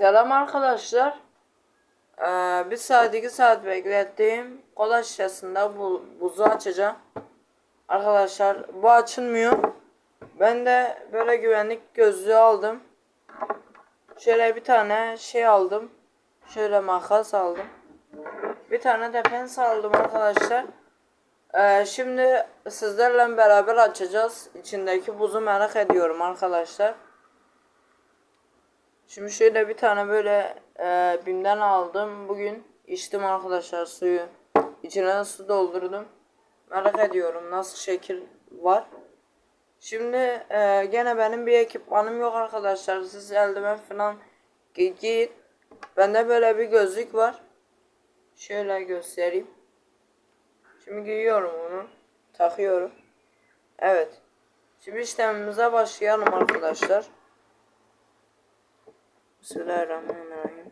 Selam arkadaşlar. Ee, bir saat iki saat beklettiğim kola şişesinde bu, buzu açacağım. Arkadaşlar bu açılmıyor. Ben de böyle güvenlik gözlüğü aldım. Şöyle bir tane şey aldım. Şöyle makas aldım. Bir tane de pens aldım arkadaşlar. Ee, şimdi sizlerle beraber açacağız. İçindeki buzu merak ediyorum arkadaşlar. Şimdi şöyle bir tane böyle e, bimden aldım. Bugün içtim arkadaşlar suyu. İçine su doldurdum. Merak ediyorum nasıl şekil var. Şimdi e, gene benim bir ekipmanım yok arkadaşlar. Siz eldiven falan gi- giyin. Bende böyle bir gözlük var. Şöyle göstereyim. Şimdi giyiyorum onu. Takıyorum. Evet. Şimdi işlemimize başlayalım arkadaşlar. Bismillahirrahmanirrahim.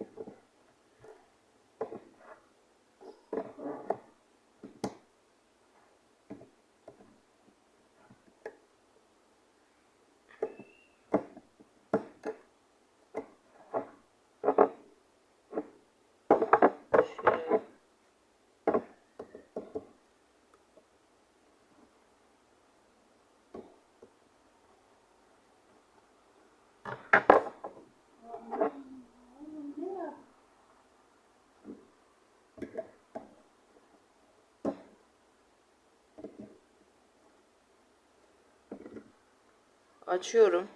Şöyle. Açıyorum.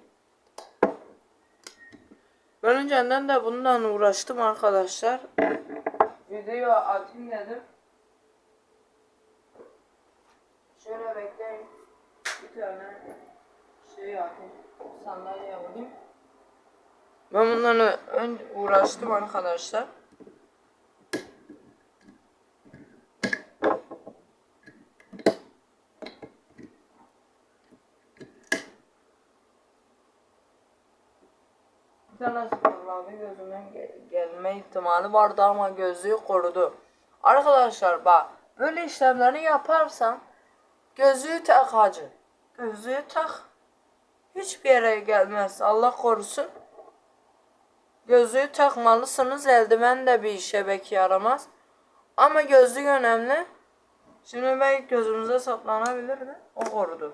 Ben önceden de bundan uğraştım arkadaşlar. Video atayım dedim. Şöyle bekleyin. Bir tane şey atayım. Sandalye alayım. Ben bundan ön uğraştım arkadaşlar. Tane fırladı gözüme ge- gelme ihtimali vardı ama gözlüğü korudu. Arkadaşlar bak böyle işlemleri yaparsan gözlüğü tak hacı. Gözlüğü tak. Hiçbir yere gelmez Allah korusun. Gözlüğü takmalısınız eldiven de bir işe belki yaramaz. Ama gözlük önemli. Şimdi belki gözümüze saplanabilir mi? O korudu.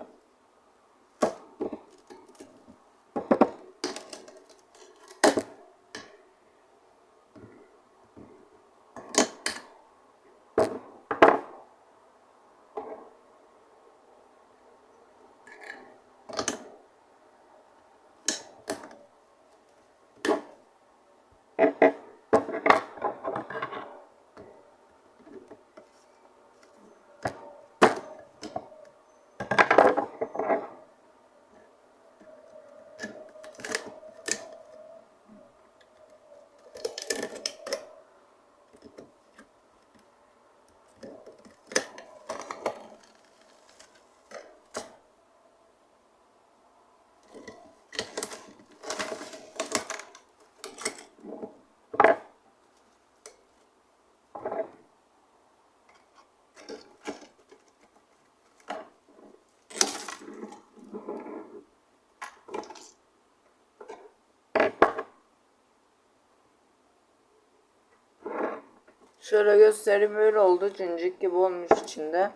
Şöyle göstereyim böyle oldu. Cincik gibi olmuş içinde.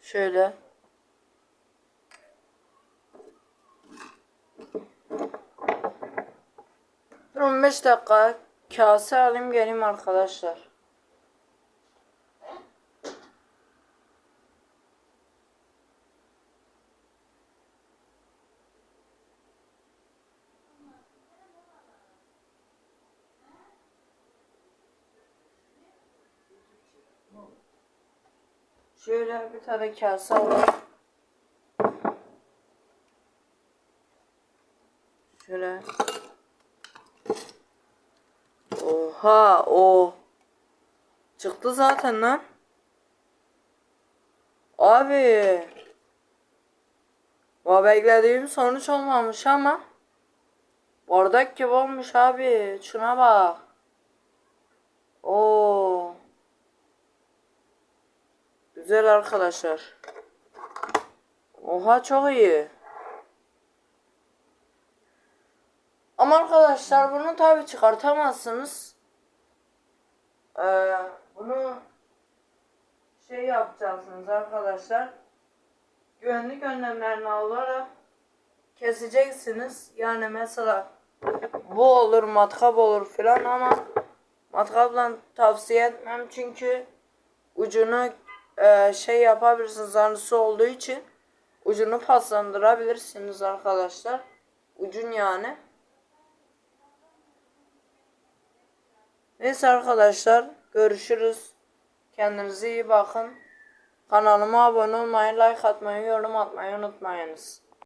Şöyle. Bir 15 dakika kase alayım geleyim arkadaşlar. Şöyle bir tane kase alayım. Şöyle. Oha o. Çıktı zaten lan. Abi. Va beklediğim sonuç olmamış ama. Bardak gibi olmuş abi. Şuna bak. Oo. Güzel arkadaşlar. Oha çok iyi. Ama arkadaşlar bunu tabi çıkartamazsınız. Ee, bunu şey yapacaksınız arkadaşlar. Güvenlik önlemlerini alarak keseceksiniz. Yani mesela bu olur matkap olur filan ama matkapla tavsiye etmem çünkü ucunu e, şey yapabilirsiniz zarlısı olduğu için ucunu paslandırabilirsiniz arkadaşlar. Ucun yani. Neyse arkadaşlar görüşürüz. Kendinize iyi bakın. Kanalıma abone olmayı, like atmayı, yorum atmayı unutmayınız.